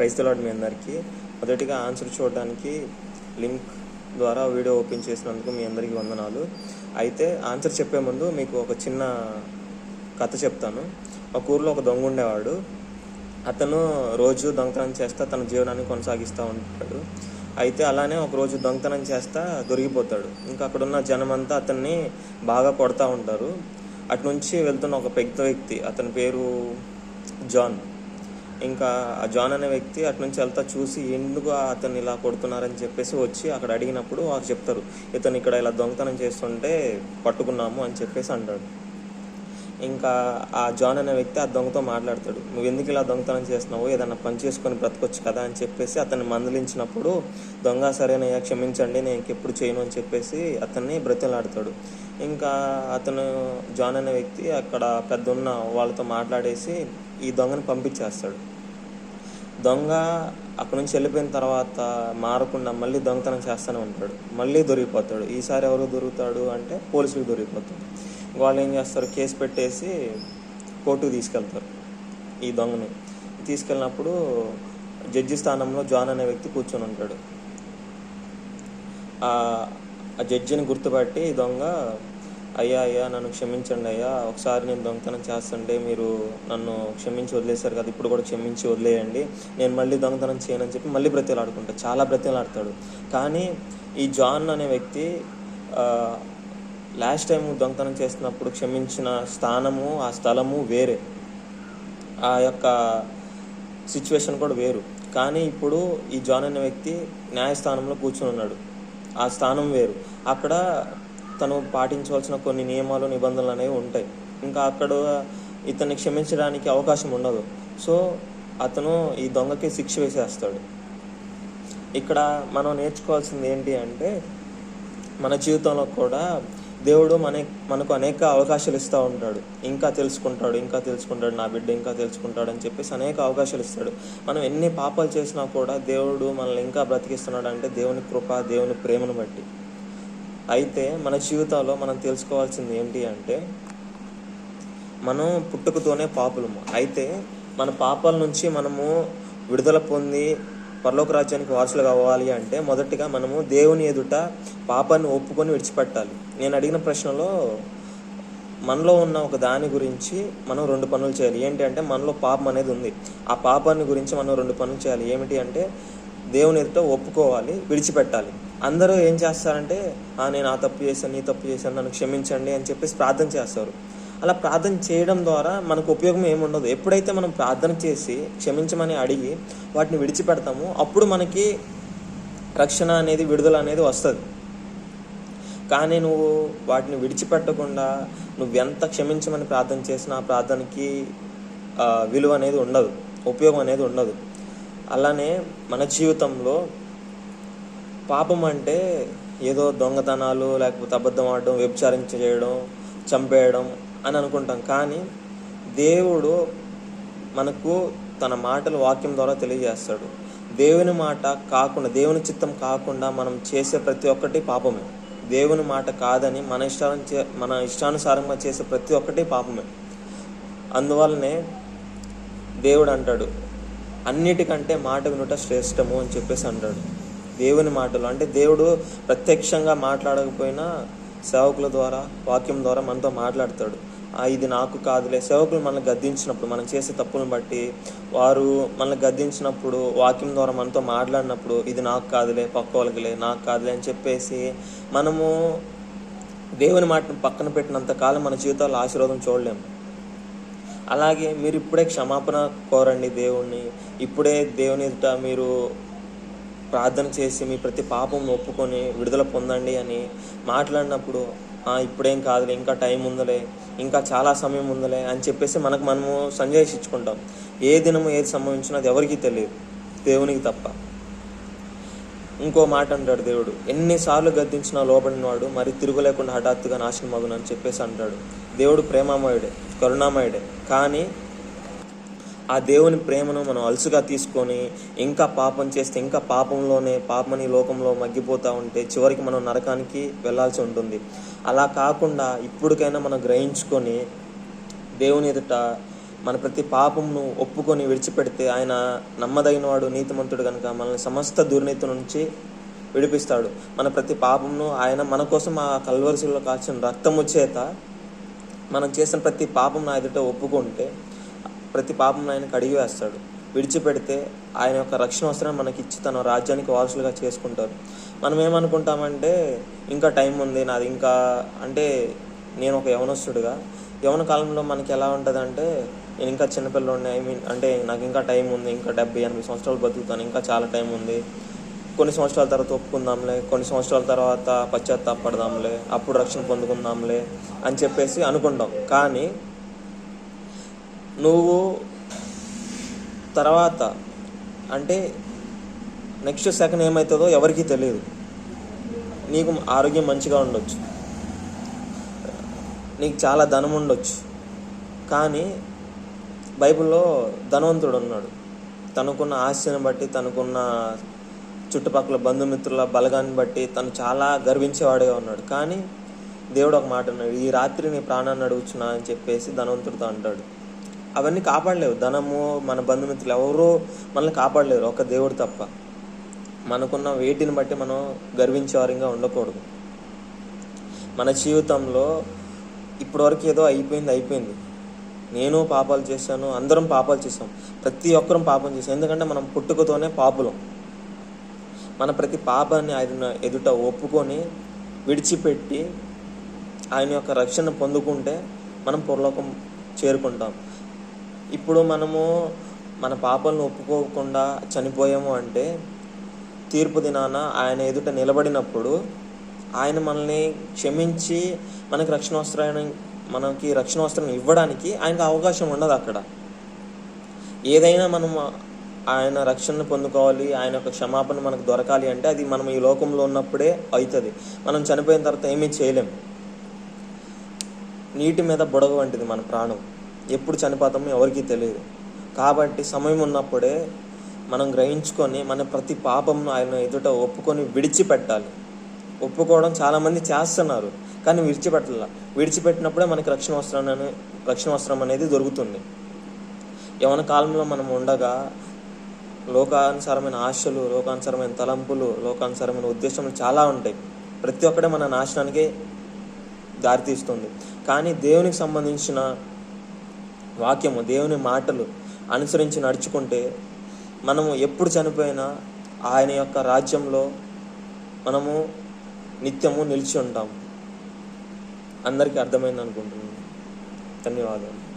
Praise మీ అందరికీ. మొదటిగా answer చూడడానికి లింక్ ద్వారా వీడియో ఓపెన్ చేసినందుకు మీ అందరికీ వందనాలు. అయితే ఆన్సర్ చెప్పే ముందు మీకు ఒక చిన్న కథ చెప్తాను. ఒక ఊర్లో ఒక దొంగ ఉండేవాడు. అతను రోజు దొంగతనం చేస్తా తన జీవనాన్ని కొనసాగిస్తూ ఉంటాడు. అయితే అలానే ఒకరోజు దొంగతనం చేస్తా దొరికిపోతాడు. ఇంకా అక్కడ ఉన్న జనం అంతా అతన్ని బాగా కొడతా ఉంటారు. అటు నుంచి వెళ్తున్న ఒక పెద్ద వ్యక్తి అతని పేరు జాన్. ఇంకా ఆ జాన్ అనే వ్యక్తి అటు నుంచి వెళ్తా చూసి ఎందుకు అతన్ని ఇలా కొడుతున్నారని చెప్పేసి వచ్చి అక్కడ అడిగినప్పుడు వారు చెప్తారు ఇతను ఇక్కడ ఇలా దొంగతనం చేస్తుంటే పట్టుకున్నాము అని చెప్పేసి అంటాడు. ఇంకా ఆ జాన్ అనే వ్యక్తి ఆ దొంగతో మాట్లాడతాడు నువ్వు ఎందుకు ఇలా దొంగతనం చేస్తున్నావు? ఏదన్నా పని చేసుకొని బ్రతకొచ్చు కదా అని చెప్పేసి అతన్ని మందలించినప్పుడు దొంగ సరేనయ్యా క్షమించండి నేను ఇంకెప్పుడు చేయను అని చెప్పేసి అతన్ని బ్రతిలాడతాడు ఇంకా అతను జాన్ అనే వ్యక్తి అక్కడ పెద్ద ఉన్న వాళ్ళతో మాట్లాడేసి ఈ దొంగని పంపించేస్తాడు. దొంగ అక్కడ నుంచి వెళ్ళిపోయిన తర్వాత మారకుండా మళ్ళీ దొంగతనం చేస్తూనే ఉంటాడు. మళ్ళీ దొరికిపోతాడు. ఈసారి ఎవరు దొరుకుతాడు అంటే పోలీసులకు దొరికిపోతాడు వాళ్ళు ఏం చేస్తారు? కేసు పెట్టేసి కోర్టుకు తీసుకెళ్తారు ఈ దొంగని. తీసుకెళ్ళినప్పుడు జడ్జి స్థానంలో జాన్ అనే వ్యక్తి కూర్చొని ఉంటాడు. ఆ జడ్జిని గుర్తుపట్టి ఈ దొంగ అయ్యా అయ్యా నన్ను క్షమించండి అయ్యా. ఒకసారి నేను దొంగతనం చేస్తుంటే మీరు నన్ను క్షమించి వదిలేశారు కదా ఇప్పుడు కూడా క్షమించి వదిలేయండి. నేను మళ్ళీ దొంగతనం చేయనని చెప్పి మళ్ళీ బ్రతిలాడుకుంటాడు చాలా బ్రతిలాడతాడు. కానీ ఈ జాన్ అనే వ్యక్తి లాస్ట్ టైం దొంగతనం చేస్తున్నప్పుడు క్షమించిన స్థానము ఆ స్థలము వేరే. ఆ యొక్క సిచ్యువేషన్ కూడా వేరు. కానీ ఇప్పుడు ఈ జాన్ అనే వ్యక్తి న్యాయస్థానంలో కూర్చుని ఉన్నాడు. ఆ స్థానం వేరు. అక్కడ తను పాటించవలసిన కొన్ని నియమాలు నిబంధనలు అనేవి ఉంటాయి. ఇంకా అక్కడ ఇతన్ని క్షమించడానికి అవకాశం ఉండదు. సో అతను ఈ దొంగకి శిక్ష వేసేస్తాడు. ఇక్కడ మనం నేర్చుకోవాల్సింది ఏంటి అంటే మన జీవితంలో కూడా దేవుడు మన మనకు అనేక అవకాశాలు ఇస్తూ ఉంటాడు. ఇంకా తెలుసుకుంటాడు ఇంకా తెలుసుకుంటాడు నా బిడ్డ ఇంకా తెలుసుకుంటాడు అని చెప్పేసి అనేక అవకాశాలు ఇస్తాడు. మనం ఎన్ని పాపాలు చేసినా కూడా దేవుడు మనల్ని ఇంకా బ్రతికిస్తున్నాడు అంటే దేవుని కృప దేవుని ప్రేమను బట్టి. అయితే మన జీవితంలో మనం తెలుసుకోవాల్సింది ఏంటి అంటే మనం పుట్టుకతోనే పాపులము. అయితే మన పాపాల నుంచి మనము విడుదల పొంది పరలోక రాజ్యానికి వారసులు కావాలి అంటే మొదటిగా మనము దేవుని ఎదుట పాపాన్ని ఒప్పుకొని విడిచిపెట్టాలి. నేను అడిగిన ప్రశ్నలో మనలో ఉన్న ఒక దాని గురించి మనం రెండు పనులు చేయాలి. ఏంటి అంటే మనలో పాపం అనేది ఉంది. ఆ పాపాన్ని గురించి మనం రెండు పనులు చేయాలి. ఏమిటి అంటే దేవుని ఎదుట ఒప్పుకోవాలి విడిచిపెట్టాలి. అందరూ ఏం చేస్తారంటే "ఆ, నేను ఆ తప్పు చేశాను నీ తప్పు చేశాను నన్ను క్షమించండి అని చెప్పేసి ప్రార్థన చేస్తారు. అలా ప్రార్థన చేయడం ద్వారా మనకు ఉపయోగం ఏముండదు ఎప్పుడైతే మనం ప్రార్థన చేసి క్షమించమని అడిగి వాటిని విడిచిపెడతామో అప్పుడు మనకి రక్షణ అనేది విడుదల అనేది వస్తుంది. కానీ నువ్వు వాటిని విడిచిపెట్టకుండా నువ్వు ఎంత క్షమించమని ప్రార్థన చేసినా ఆ ప్రార్థనకి విలువ అనేది ఉండదు ఉపయోగం అనేది ఉండదు. అలానే మన జీవితంలో పాపం అంటే ఏదో దొంగతనాలు లేకపోతే అబద్ధం ఆడడం వ్యభిచారం చేయడం చంపేయడం అని అనుకుంటాం. కానీ దేవుడు మనకు తన మాటలు వాక్యం ద్వారా తెలియజేస్తాడు. దేవుని మాట కాకుండా దేవుని చిత్తం కాకుండా మనం చేసే ప్రతి ఒక్కటి పాపమే. దేవుని మాట కాదని మన ఇష్టాను చే మన ఇష్టానుసారంగా చేసే ప్రతి ఒక్కటి పాపమే. అందువల్లనే దేవుడు అంటాడు అన్నిటికంటే మాట వినుట శ్రేష్టము అని చెప్పేసి అంటాడు. దేవుని మాటలు. అంటే దేవుడు ప్రత్యక్షంగా మాట్లాడకపోయినా సేవకుల ద్వారా వాక్యం ద్వారా మనతో మాట్లాడతాడు. ఇది నాకు కాదులే. సేవకులు మనల్ని గద్దించినప్పుడు మనం చేసే తప్పులను బట్టి వారు మనల్ని గద్దించినప్పుడు వాక్యం ద్వారా మనతో మాట్లాడినప్పుడు ఇది నాకు కాదులే పక్క వాళ్ళకిలే నాకు కాదులే అని చెప్పేసి మనము దేవుని మాటను పక్కన పెట్టినంత కాలం మన జీవితాల్లో ఆశీర్వాదం చూడలేము. అలాగే మీరు ఇప్పుడే క్షమాపణ కోరండి దేవుణ్ణి. ఇప్పుడే దేవుని ఎదుట మీరు ప్రార్థన చేసి మీ ప్రతి పాపం ఒప్పుకొని విడుదల పొందండి అని మాట్లాడినప్పుడు ఇప్పుడేం కాదులే ఇంకా టైం ఉందలే ఇంకా చాలా సమయం ఉందలే అని చెప్పేసి మనకు మనము సంజయించుకుంటాం ఏ దినము ఏది సంభవించినా అది ఎవరికీ తెలియదు దేవునికి తప్ప. ఇంకో మాట అంటాడు దేవుడు ఎన్నిసార్లు గద్దించినా లోబడినవాడు మరి తిరుగులేకుండా హఠాత్తుగా నాశనం మగును అని చెప్పేసి అంటాడు. దేవుడు ప్రేమామయుడే కరుణామయుడే కానీ ఆ దేవుని ప్రేమను మనం అలసుగా తీసుకొని ఇంకా పాపం చేస్తే ఇంకా పాపంలోనే పాపమని లోకంలో మగ్గిపోతూ ఉంటే చివరికి మనం నరకానికి వెళ్ళాల్సి ఉంటుంది. అలా కాకుండా ఇప్పటికైనా మనం గ్రహించుకొని దేవుని ఎదుట మన ప్రతి పాపంను ఒప్పుకొని విడిచిపెడితే ఆయన నమ్మదగినవాడు నీతిమంతుడు కనుక మనల్ని సమస్త దుర్నీతి నుంచి విడిపిస్తాడు. మన ప్రతి పాపంను ఆయన మన కోసం ఆ కల్వరిశిలో కాల్చిన రక్తము చేత మనం చేసిన ప్రతి పాపం నా ఎదుట ఒప్పుకుంటే ప్రతి పాపం ఆయన కడిగి వేస్తాడు. విడిచిపెడితే ఆయన యొక్క రక్షణ వస్త్రాన్ని మనకి ఇచ్చి తన రాజ్యానికి వారసులుగా చేసుకుంటారు. మనం ఏమనుకుంటామంటే ఇంకా టైం ఉంది నాది ఇంకా అంటే నేను ఒక యవనస్తుడుగా యవన కాలంలో మనకి ఎలా ఉంటుంది అంటే నేను ఇంకా చిన్నపిల్లలు ఐ మీన్ అంటే నాకు ఇంకా టైం ఉంది ఇంకా డెబ్బై ఎనభై సంవత్సరాలు బతుకుతాను ఇంకా చాలా టైం ఉంది. కొన్ని సంవత్సరాల తర్వాత ఒప్పుకుందాంలే కొన్ని సంవత్సరాల తర్వాత పశ్చాత్తాపడదాంలే అప్పుడు రక్షణ పొందుకుందాంలే అని చెప్పేసి అనుకుంటాం. కానీ నువ్వు తర్వాత అంటే నెక్స్ట్ సెకండ్ ఏమవుతుందో ఎవరికీ తెలియదు. నీకు ఆరోగ్యం మంచిగా ఉండొచ్చు. నీకు చాలా ధనం ఉండొచ్చు. కానీ బైబిల్లో ధనవంతుడు ఉన్నాడు. తనకున్న ఆస్తిని బట్టి తనకున్న చుట్టుపక్కల బంధుమిత్రుల బలగాన్ని బట్టి తను చాలా గర్వించేవాడిగా ఉన్నాడు. కానీ దేవుడు ఒక మాట అన్నాడు ఈ రాత్రి నీ ప్రాణాన్ని అడుగుచున్నా అని చెప్పేసి ధనవంతుడితో అంటాడు. అవన్నీ కాపాడలేవు. ధనము మన బంధుమిత్రులు ఎవరూ మనల్ని కాపాడలేరు. ఒక దేవుడు తప్ప. మనకున్న వేటిని బట్టి మనం గర్వించేవారంగా ఉండకూడదు. మన జీవితంలో ఇప్పటివరకు ఏదో అయిపోయింది అయిపోయింది. నేను పాపాలు చేశాను అందరం పాపాలు చేసాం ప్రతి ఒక్కరం పాపం చేసాం ఎందుకంటే మనం పుట్టుకతోనే పాపులం. మన ప్రతి పాపాన్ని ఆయన ఎదుట ఒప్పుకొని విడిచిపెట్టి ఆయన యొక్క రక్షణ పొందుకుంటే మనం పొరలోకం చేరుకుంటాం. ఇప్పుడు మనము మన పాపలను ఒప్పుకోకుండా చనిపోయాము అంటే తీర్పు దినాన ఆయన ఎదుట నిలబడినప్పుడు ఆయన మనల్ని క్షమించి మనకి రక్షణ వస్త్రాన్ని మనకి రక్షణ వస్త్రం ఇవ్వడానికి ఆయనకు అవకాశం ఉండదు అక్కడ. ఏదైనా మనం ఆయన రక్షణను పొందుకోవాలి ఆయన యొక్క క్షమాపణ మనకు దొరకాలి అంటే అది మనం ఈ లోకంలో ఉన్నప్పుడే అవుతుంది. మనం చనిపోయిన తర్వాత ఏమీ చేయలేం. నీటి మీద బుడగ వంటిది మన ప్రాణం. ఎప్పుడు చనిపోతామో ఎవరికీ తెలియదు. కాబట్టి సమయం ఉన్నప్పుడే మనం గ్రహించుకొని మన ప్రతి పాపంను ఆయన ఎదుట ఒప్పుకొని విడిచిపెట్టాలి. ఒప్పుకోవడం చాలామంది చేస్తున్నారు కానీ విడిచిపెట్టాల. విడిచిపెట్టినప్పుడే మనకి రక్షణ వస్త్రం రక్షణ వస్త్రం అనేది దొరుకుతుంది. యవన కాలంలో మనం ఉండగా లోకానుసారమైన ఆశలు లోకానుసారమైన తలంపులు లోకానుసారమైన ఉద్దేశములు చాలా ఉంటాయి. ప్రతి ఒక్కటే మన నాశనానికి దారితీస్తుంది. కానీ దేవునికి సంబంధించిన వాక్యము దేవుని మాటలు అనుసరించి నడుచుకుంటే మనము ఎప్పుడు చనిపోయినా ఆయన యొక్క రాజ్యంలో మనము నిత్యము నిలిచి ఉంటాం అందరికీ అర్థమైంది అనుకుంటున్నాను ధన్యవాదాలు.